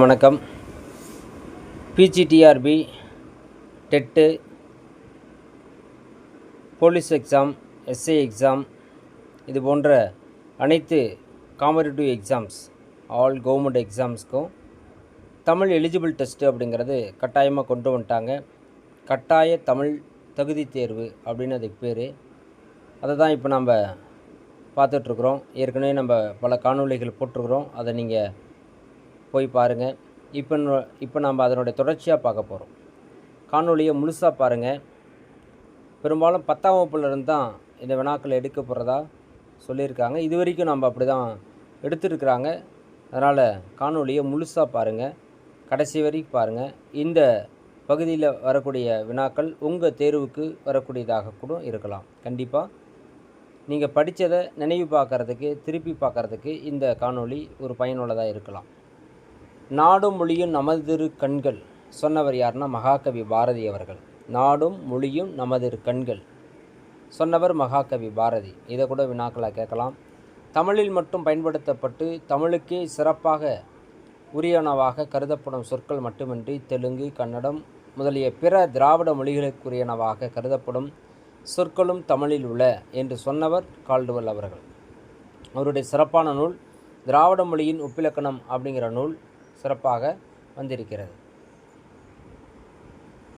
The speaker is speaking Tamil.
வணக்கம். PGTRB TET police exam SI exam இது போன்ற அனைத்து காம்படிட்டிவ் எக்ஸாம்ஸ் ஆல் கவர்மெண்ட் எக்ஸாம்ஸ்க்கும் தமிழ் எலிஜிபிள் டெஸ்ட்டு அப்படிங்கிறது கட்டாயமாக கொண்டு வந்துட்டாங்க. கட்டாய தமிழ் தகுதி தேர்வு அப்படின்னு அதுக்கு பேர். அதை தான் இப்போ நம்ம பார்த்துட்ருக்குறோம் ஏற்கனவே நம்ம பல காணொளிகள் போட்டிருக்கிறோம். அதை நீங்கள் போய் பாருங்கள் இப்போ இப்போ நம்ம அதனுடைய தொடர்ச்சியாக பார்க்க போகிறோம் காணொலியை முழுசாக பாருங்கள் பெரும்பாலும் பத்தாம் வகுப்புலேருந்து தான் இந்த வினாக்கள் எடுக்க போகிறதா சொல்லியிருக்காங்க. இது வரைக்கும் நம்ம அப்படி தான் எடுத்துருக்குறாங்க. அதனால் காணொலியை முழுசாக பாருங்கள் கடைசி வரைக்கும் பாருங்கள் இந்த பகுதியில் வரக்கூடிய வினாக்கள் உங்கள் தேர்வுக்கு வரக்கூடியதாக கூட இருக்கலாம். கண்டிப்பாக நீங்கள் படித்ததை நினைவு பார்க்கறதுக்கு திருப்பி பார்க்கறதுக்கு இந்த காணொளி ஒரு பயனுள்ளதாக இருக்கலாம். நாடும் மொழியும் நமதிரு கண்கள். சொன்னவர் யாருன்னா மகாகவி பாரதி அவர்கள். நாடும் மொழியும் நமதிரு கண்கள். சொன்னவர் மகாகவி பாரதி. இதை கூட வினாக்களாக கேட்கலாம். தமிழில் மட்டும் பயன்படுத்தப்பட்டு தமிழுக்கே சிறப்பாக உரியனவாக கருதப்படும் சொற்கள் மட்டுமின்றி தெலுங்கு கன்னடம் முதலிய பிற திராவிட மொழிகளுக்குரியனவாக கருதப்படும் சொற்களும் தமிழில் உள்ள என்று சொன்னவர் கால்டுவல் அவர்கள். அவருடைய சிறப்பான நூல் திராவிட மொழியின் ஒப்பிலக்கணம் அப்படிங்கிற நூல் சிறப்பாக வந்திருக்கிறது.